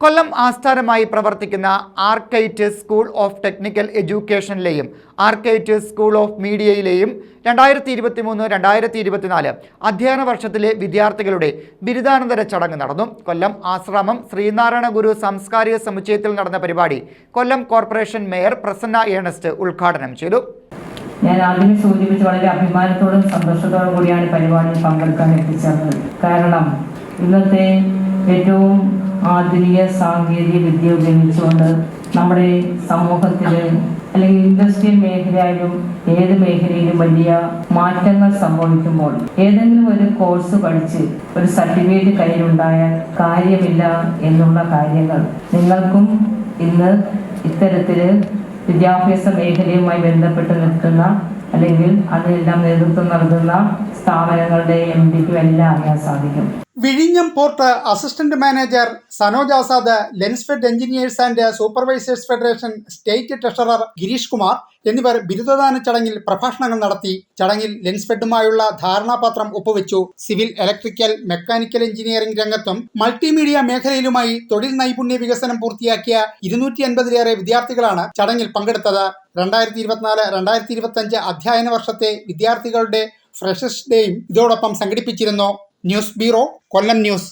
കൊല്ലം ആസ്ഥാനമായി പ്രവർത്തിക്കുന്ന ആർക്കൈറ്റ് school of technical എഡ്യൂക്കേഷനിലെയും ആർക്കൈറ്റ് സ്കൂൾ ഓഫ് മീഡിയയിലെയും രണ്ടായിരത്തി ഇരുപത്തി മൂന്ന് രണ്ടായിരത്തി ഇരുപത്തിനാല് അധ്യയന വർഷത്തിലെ വിദ്യാർത്ഥികളുടെ ബിരുദാനന്തര ചടങ്ങ് നടന്നു. കൊല്ലം ആശ്രമം ശ്രീനാരായണ ഗുരു സാംസ്കാരിക സമുച്ചയത്തിൽ നടന്ന പരിപാടി Kollam corporation mayor Prasanna Ernest ഉദ്ഘാടനം ചെയ്തു. ഞാൻ ആദ്യമേ സൂചിപ്പിച്ച് വളരെ അഭിമാനത്തോടും സന്തോഷത്തോടും കൂടിയാണ് പരിപാടിയിൽ പങ്കെടുക്കാൻ എത്തിച്ചേർന്നത്. കാരണം ഇന്നത്തെ ഏറ്റവും ആധുനിക സാങ്കേതിക വിദ്യ ഉപയോഗിച്ചുകൊണ്ട് നമ്മുടെ സമൂഹത്തിൽ അല്ലെങ്കിൽ ഇൻഡസ്ട്രിയൽ മേഖലയിലും ഏത് മേഖലയിലും വലിയ മാറ്റങ്ങൾ സംഭവിക്കുമ്പോൾ ഏതെങ്കിലും ഒരു കോഴ്സ് പഠിച്ച് ഒരു സർട്ടിഫിക്കറ്റ് കയ്യിലുണ്ടായാൽ കാര്യമില്ല എന്നുള്ള കാര്യങ്ങൾ നിങ്ങൾക്കും ഇന്ന് ഇത്തരത്തിൽ വിദ്യാഭ്യാസ മേഖലയുമായി ബന്ധപ്പെട്ട് നിൽക്കുന്ന അല്ലെങ്കിൽ അതിനെല്ലാം നേതൃത്വം നൽകുന്ന സ്ഥാപനങ്ങളുടെ എം ഡിക്കും എല്ലാം അറിയാൻ സാധിക്കും. വിഴിഞ്ഞം port assistant manager Sanoj Azad Lensfed engineers and supervisors federation state treasurer Girish Kumar എന്നിവർ ബിരുദദാന ചടങ്ങിൽ പ്രഭാഷണങ്ങൾ നടത്തി. ചടങ്ങിൽ ലെൻസ്ഫെഡുമായുള്ള ധാരണാപത്രം ഒപ്പുവെച്ചു. സിവിൽ ഇലക്ട്രിക്കൽ മെക്കാനിക്കൽ എഞ്ചിനീയറിംഗ് രംഗത്തും മൾട്ടിമീഡിയ മേഖലയിലുമായി തൊഴിൽ നൈപുണ്യ വികസനം പൂർത്തിയാക്കിയ ഇരുന്നൂറ്റി അൻപതിലേറെ വിദ്യാർത്ഥികളാണ് ചടങ്ങിൽ പങ്കെടുത്തത്. രണ്ടായിരത്തി ഇരുപത്തിനാല് രണ്ടായിരത്തി ഇരുപത്തി അഞ്ച് അധ്യയന വർഷത്തെ വിദ്യാർത്ഥികളുടെ ഫ്രഷേഴ്സ് ഡേയും ഇതോടൊപ്പം സംഘടിപ്പിച്ചിരുന്നു. ന്യൂസ് ബ്യൂറോ കൊല്ലം ന്യൂസ്